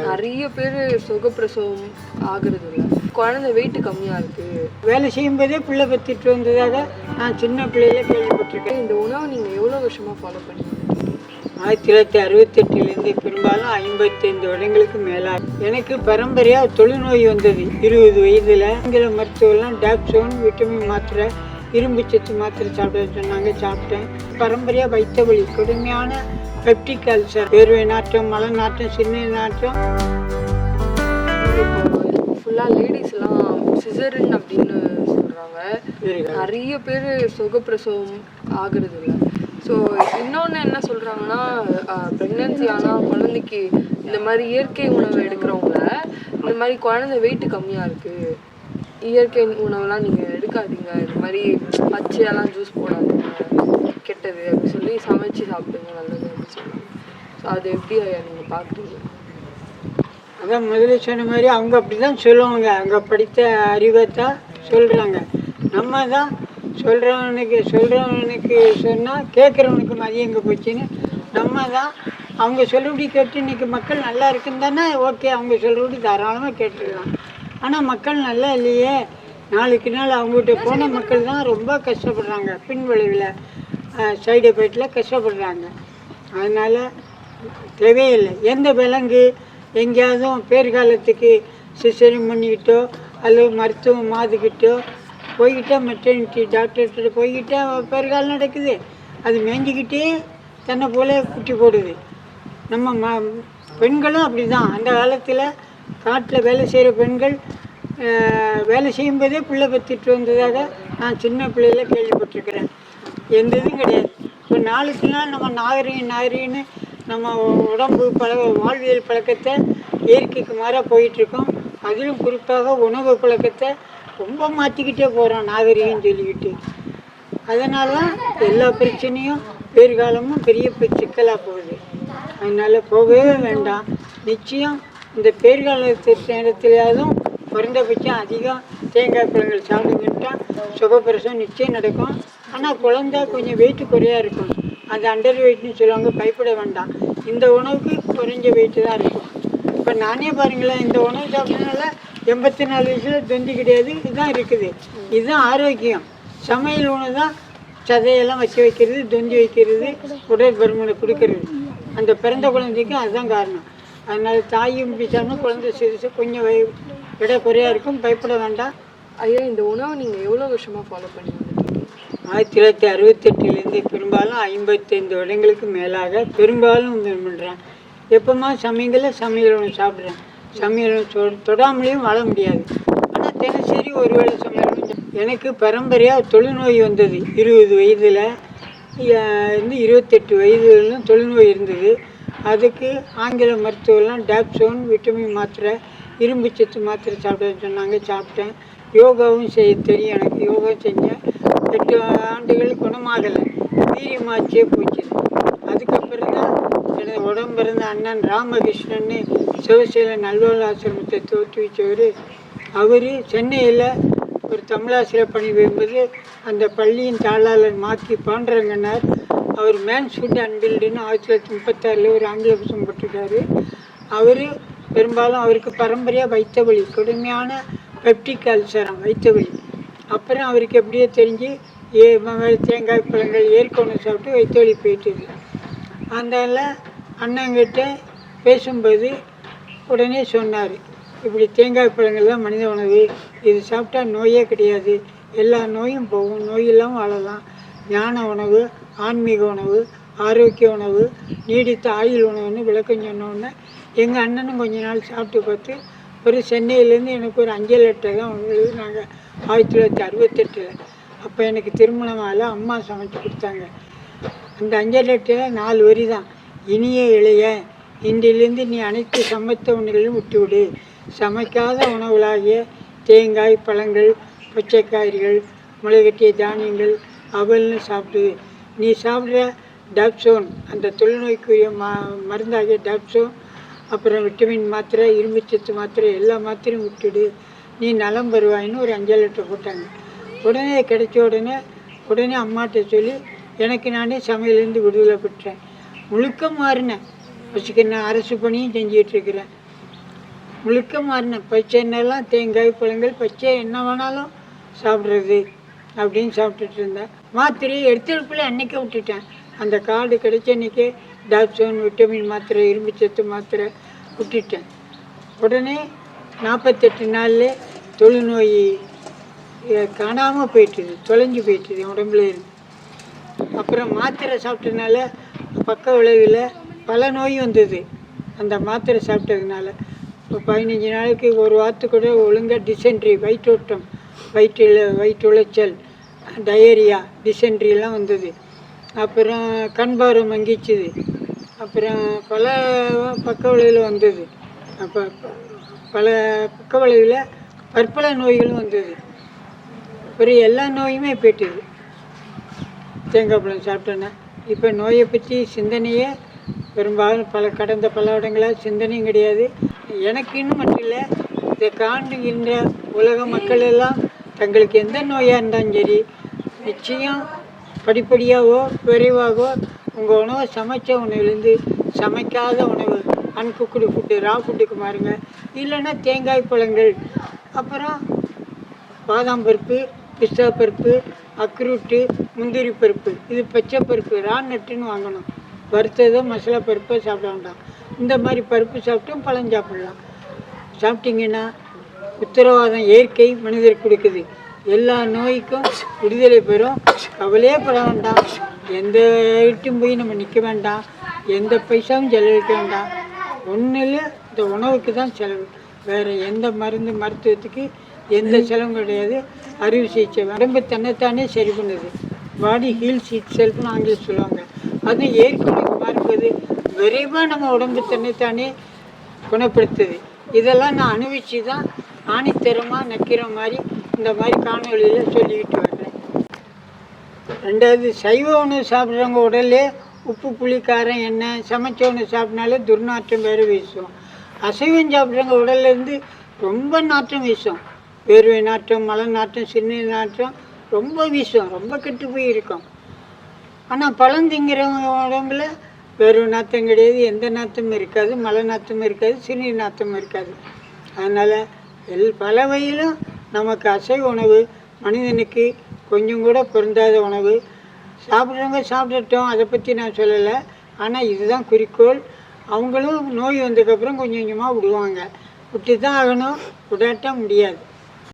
நிறைய பேர் சுகப்பிரசவம் ஆகுறது இல்லை குழந்தை வெயிட் கம்மியாக இருக்குது வேலை செய்யும்போதே பிள்ளை பற்றிட்டு வந்ததாக நான் சின்ன பிள்ளையில கேள்விப்பட்டிருக்கேன். இந்த உணவை நீங்கள் எவ்வளோ வருஷமாக ஃபாலோ பண்ணி ஆயிரத்தி தொள்ளாயிரத்தி அறுபத்தெட்டுலேருந்து பெரும்பாலும் ஐம்பத்தைந்து வருடங்களுக்கு மேலாக. எனக்கு பரம்பரையாக தொழுநோய் வந்தது. இருபது வயதில் ஆங்கில மருத்துவம்லாம் டாப்சோன் விட்டமின் மாத்திரை இரும்பு சத்து மாத்திரை சாப்பிட சொன்னாங்க சாப்பிட்டேன். பரம்பரையாக வைத்த வலி கடுமையான பெப்டிக் அல்சர் வேர்வை நாட்டம் மலை நாட்டம் சின்ன நாட்டம் ஃபுல்லாக லேடிஸ்லாம் சிசரின் அப்படின்னு சொல்கிறாங்க. நிறைய பேர் சுகப்பிரசவம் ஆகுறது இல்லை. ஸோ இன்னொன்று என்ன சொல்கிறாங்கன்னா ப்ரெக்னென்சி ஆனால் குழந்தைக்கு இந்த மாதிரி இயற்கை உணவு எடுக்கிறவங்க இந்த மாதிரி குழந்தை வெயிட் கம்மியாக இருக்குது இயற்கை உணவெல்லாம் நீங்கள் எடுக்காதீங்க இது மாதிரி பச்சையெல்லாம் ஜூஸ் போடாதீங்க. கெட்டது அப்படின்னு சொல்லி சமைச்சு சாப்பிடுங்க. நல்லது அப்படின்னு சொல்லுவாங்க ஸோ அது எப்படி ஐயா நீங்கள் பார்க்குறீங்க அதான் முதல்ல சொன்ன மாதிரி அவங்க அப்படி தான் சொல்லுவாங்க. அவங்க படித்த அறிவை தான் சொல்கிறாங்க நம்ம தான் சொல்கிறவனுக்கு சொல்கிறவனுக்கு சொன்னால் கேட்குறவனுக்கு மதியம் எங்கே போச்சுன்னு நம்ம தான் அவங்க சொல்லுபடி கேட்டு இன்றைக்கி மக்கள் நல்லா இருக்குன்னு தானே ஓகே. அவங்க சொல்லுபடி தாராளமாக கேட்டுக்கலாம். ஆனால் மக்கள் நல்லா இல்லையே. நாளுக்கு நாள் அவங்ககிட்ட போன மக்கள் தான் ரொம்ப கஷ்டப்படுறாங்க. பின் விளைவில் சைடு எஃபெக்டில் கஷ்டப்படுறாங்க. அதனால் தேவையில்லை எந்த விலங்கு எங்கேயாவது பேர்காலத்துக்கு சிசரிங் பண்ணிக்கிட்டோ அல்லது மருத்துவம் மாதுக்கிட்டோ போய்கிட்டா மெட்டர்னிட்டி டாக்டர்கிட்ட போய்கிட்டா பேர்காலம் நடக்குது. அது மேய்ஞ்சிக்கிட்டே தன்னை போல குட்டி போடுது. நம்ம ம பெண்களும் அப்படி தான் அந்த காலத்தில் காட்டில் வேலை செய்கிற பெண்கள் வேலை செய்யும்போதே பிள்ளை பற்றிட்டு வந்ததாக நான் சின்ன பிள்ளையில கேள்விப்பட்டிருக்கிறேன். எந்த இதுவும் கிடையாது. இப்போ நாளுக்கு நாள் நம்ம நாகரிகம் நாகரிகம்னு நம்ம உடம்பு பழக வாழ்வியல் பழக்கத்தை இயற்கைக்கு மாறாக போயிட்டுருக்கோம். அதிலும் குறிப்பாக உணவு பழக்கத்தை ரொம்ப மாற்றிக்கிட்டே போகிறோம் நாகரிகம் சொல்லிக்கிட்டு. அதனால தான் எல்லா பிரச்சனையும் பேர்காலமும் பெரிய பெரிய சிக்கலாக போகுது. அதனால் போகவே வேண்டாம். நிச்சயம் இந்த பேர்காலத்து நேரத்துலையாவதும் குறைந்தபட்சம் அதிகம் தேங்காய் பழங்கள் சாப்பிடுங்கட்டா சுகப்பிரசம் நிச்சயம் நடக்கும். ஆனால் குழந்தை கொஞ்சம் வெயிட் குறையாக இருக்கும். அது அண்டர் வெயிட்னு சொல்லுவாங்க பயப்பட வேண்டாம். இந்த உணவுக்கு குறைஞ்ச வெயிட்டு தான் இருக்கும். இப்போ நானே பாருங்களேன் இந்த உணவு சாப்பிட்றதுனால எண்பத்தி நாலு வயசில் தொந்தி கிடையாது இதுதான் இருக்குது. இதுதான் ஆரோக்கியம். சமையல் உணவு தான் சதையெல்லாம் வச்சு வைக்கிறது தொந்தி வைக்கிறது உடல் பருமனை கொடுக்கறது. அந்த பிறந்த குழந்தைக்கு அதுதான் காரணம். அதனால் தாயும் பிடிச்சாலும் குழந்தை சிறுசு கொஞ்சம் எடை குறையாக இருக்கும் பயப்பட வேண்டாம். ஐயா இந்த உணவை நீங்கள் எவ்வளோ வருஷமாக ஃபாலோ பண்ணி ஆயிரத்தி தொள்ளாயிரத்தி அறுபத்தெட்டுலேருந்து பெரும்பாலும் ஐம்பத்தைந்து வருடங்களுக்கு மேலாக பெரும்பாலும் பண்ணுறேன் எப்போமா சமையலில் சமையல் உணவு சாப்பிட்றேன். சமையல் தொ- தொடாமலேயும் வாழ முடியாது. ஆனால் தினசரி ஒரு வேளை சமையல் எனக்கு பரம்பரையாக தொழுநோய் வந்தது. இருபது வயதில் இருந்து இருபத்தெட்டு வயதுலையும் தொழுநோய் இருந்தது. அதுக்கு ஆங்கில மருத்துவம்லாம் டாப்சோன் விட்டமின் மாத்திரை இரும்பு சத்து மாத்திரை சாப்பிட சொன்னாங்க சாப்பிட்டேன். யோகாவும் செய்ய தெரியும் எனக்கு. யோகா செஞ்சேன் எட்டு ஆண்டுகள் குணமாகலை. வீரியமாச்சே போச்சு. அதுக்கப்புறம் தான் எனது உடம்பு இருந்த அண்ணன் ராமகிருஷ்ணன்னு சிவசேல நல்வாழ் ஆசிரமத்தை தோற்றுவிச்சவர் அவர் சென்னையில் ஒரு தமிழாசிரியர் பணி என்பது அந்த பள்ளியின் தாளாளர் மாக்கி பாண்டரங்கனார் அவர் மேன் ஃபுட் அண்ட் பில்டுன்னு ஆயிரத்தி தொள்ளாயிரத்தி முப்பத்தாறில் ஒரு ஆங்கில புத்தகம் போட்டிருக்காரு. அவர் பெரும்பாலும் அவருக்கு பரம்பரையாக வைத்த வழி கடுமையான பெப்டிக் அல்சரம் வைத்த வழி. அப்புறம் அவருக்கு எப்படியோ தெரிஞ்சு ஏ தேங்காய் பழங்கள் ஏற்கனவே சாப்பிட்டு வைத்த வலி போயிட்டுது அதனால் அண்ணங்கிட்ட பேசும்போது உடனே சொன்னார் இப்படி தேங்காய் பழங்கள் தான் மனித உணவு. இது சாப்பிட்டா நோயே கிடையாது. எல்லா நோயும் போகும். நோய் இல்லாமல் வாழலாம். ஞான உணவு ஆன்மீக உணவு ஆரோக்கிய உணவு நீடித்த ஆயுள் உணவுன்னு விளக்கம் சொன்னோன்னே எங்கள் அண்ணனும் கொஞ்ச நாள் சாப்பிட்டு பார்த்து ஒரு சென்னையிலேருந்து எனக்கு ஒரு அஞ்சல் லெட்டர் தான் எழுதினாங்க ஆயிரத்தி தொள்ளாயிரத்தி அறுபத்தெட்டில். அப்போ எனக்கு திருமணம் ஆகல அம்மா சமைச்சு கொடுத்தாங்க. அந்த அஞ்சல் லெட்டரில் நாலு வரி தான். இனிய இளைய இன்றிலிருந்து நீ அனைத்து சமைத்த உணவுகளையும் விட்டுவிடு. சமைக்காத உணவுகளாகிய தேங்காய் பழங்கள் பச்சை முளைகட்டிய தானியங்கள் அவல்னு சாப்பிடு. நீ சாப்பிட்ற டப்சோன் அந்த தொழுநோய்க்குரிய ம மருந்தாகிய டப்சோன் அப்புறம் விட்டமின் மாத்திரை இரும்புச்சத்து மாத்திரை எல்லா மாத்திரையும் விட்டுடு. நீ நலம் வருவாயின்னு ஒரு அஞ்சல் லிட்டர் போட்டாங்க. உடனே கிடைச்ச உடனே உடனே அம்மாட்ட சொல்லி எனக்கு நானே சமையலேருந்து விடுதலை பெற்றேன். முழுக்க மாறினேன் வச்சுக்க நான் அரசு பணியும் செஞ்சிகிட்ருக்கிறேன் முழுக்க மாறினேன் பச்சை எண்ணெய்லாம் தேங்காய் பழங்கள் பச்சை என்ன வேணாலும் சாப்பிட்றது அப்படின்னு சாப்பிட்டுட்டு இருந்தேன் மாத்திரையை எடுத்துருப்பில் அன்னைக்கே விட்டுட்டேன். அந்த கார்டு கிடைச்ச அன்றைக்கே டாப்சோன் விட்டமின் மாத்திரை இரும்பு சத்து மாத்திரை விட்டுட்டேன் உடனே நாற்பத்தெட்டு நாளில் தொழுநோய் காணாமல் போயிட்டுது தொலைஞ்சு போயிட்டுது என் உடம்புல இருந்து. அப்புறம் மாத்திரை சாப்பிட்டதுனால பக்க விளைவில் பல நோய் வந்தது. அந்த மாத்திரை சாப்பிட்டதுனால இப்போ பதினஞ்சு நாளைக்கு ஒரு வாரத்து கூட ஒழுங்காக டிசென்ட்ரி வயிற்றோட்டம் வயிற்றில் வயிற்றுளைச்சல் டயரியா டிசென்ட்ரிலாம் வந்தது. அப்புறம் கண் பார்வை மங்கிச்சுது. அப்புறம் பல பக்க விளைவில் வந்தது. அப்போ பல பக்க விளைவில் பற்பல நோய்களும் வந்தது. அப்புறம் எல்லா நோயுமே போயிட்டுது. தேங்காய் பழம் சாப்பிட்டோன்னா இப்போ நோயை பற்றி சிந்தனையே பெரும்பாலும் பல கடந்த பல இடங்களாக சிந்தனையும் கிடையாது. எனக்குன்னு மட்டும் இல்லை இதை காண்டுகின்ற உலக மக்கள் எல்லாம் தங்களுக்கு எந்த நோயாக இருந்தாலும் சரி நிச்சயம் படிப்படியாகவோ விரைவாகவோ உங்கள் உணவை சமைச்ச உணவுலேருந்து சமைக்காத உணவு. அன்குக்குடு ஃபுட்டு ரா ஃபுட்டுக்கு மாறுங்க. இல்லைன்னா தேங்காய் பழங்கள். அப்புறம் பாதாம் பருப்பு பிஸ்தா பருப்பு அக்ரூட்டு முந்திரி பருப்பு. இது பச்சை பருப்பு. ரா நட்டுன்னு வாங்கணும். வறுத்ததோ மசாலா பருப்போ சாப்பிட வேண்டாம். இந்த மாதிரி பருப்பு சாப்பிட்டும் பழம் சாப்பிடலாம். சாப்பிட்டீங்கன்னா உத்தரவாதம். இயற்கை மனிதர் கொடுக்குது. எல்லா நோய்க்கும் விடுதலை பெறும். கவலையே பட வேண்டாம். எந்த வீட்டும் போய் நம்ம நிற்க வேண்டாம். எந்த பைசாவும் செலவழிக்க வேண்டாம். ஒன்றில் இந்த உணவுக்கு தான் செலவு. வேறு எந்த மருந்து மருத்துவத்துக்கு எந்த செலவும் கிடையாது. அறுவை சிகிச்சை உடம்பு தன்னைத்தானே சரி பண்ணுது. பாடி ஹீல்ஸ் சீட் செல்ஃப்னு ஆங்கிலம் சொல்லுவாங்க. அது ஏற்கனவே மாறும்போது விரைவாக நம்ம உடம்பு தன்னைத்தானே குணப்படுத்துது. இதெல்லாம் நான் அனுபவிச்சு தான் ஆணித்தரமாக நிற்கிற மாதிரி இந்த மாதிரி காணொலியில் சொல்லிக்கிட்டு ரெண்டாவது சைவ உணவு சாப்பிட்றவங்க உடல்லே உப்பு புளிக்காரம் என்ன எண்ணெய் சமைச்ச உணவு சாப்பிட்னாலே துர்நாற்றம் வேறு வீசும். அசைவம் சாப்பிட்றவங்க உடல்ல இருந்து ரொம்ப நாற்றம் வீசும். வேர்வை நாற்றம் மலை நாற்றம் சிறுநீர் நாற்றம் ரொம்ப வீசும். ரொம்ப கெட்டு போய் இருக்கும். ஆனால் பழம் திங்கிறவங்க உடம்புல வேர்வை நாற்றம் கிடையாது எந்த நாற்றமும் இருக்காது மலை நாற்றமும் இருக்காது சிறுநீர் நாற்றமும் இருக்காது. அதனால் எல் பல வகையிலும் நமக்கு அசைவ உணவு மனிதனுக்கு கொஞ்சம் கூட பொருந்தாத உணவு. சாப்பிட்றவங்க சாப்பிட்டுட்டோம் அதை பற்றி நான் சொல்லலை. ஆனால் இதுதான் குறிக்கோள். அவங்களும் நோய் வந்ததுக்கப்புறம் கொஞ்சம் கொஞ்சமாக விடுவாங்க. விட்டு தான் ஆகணும். விடாட்ட முடியாது.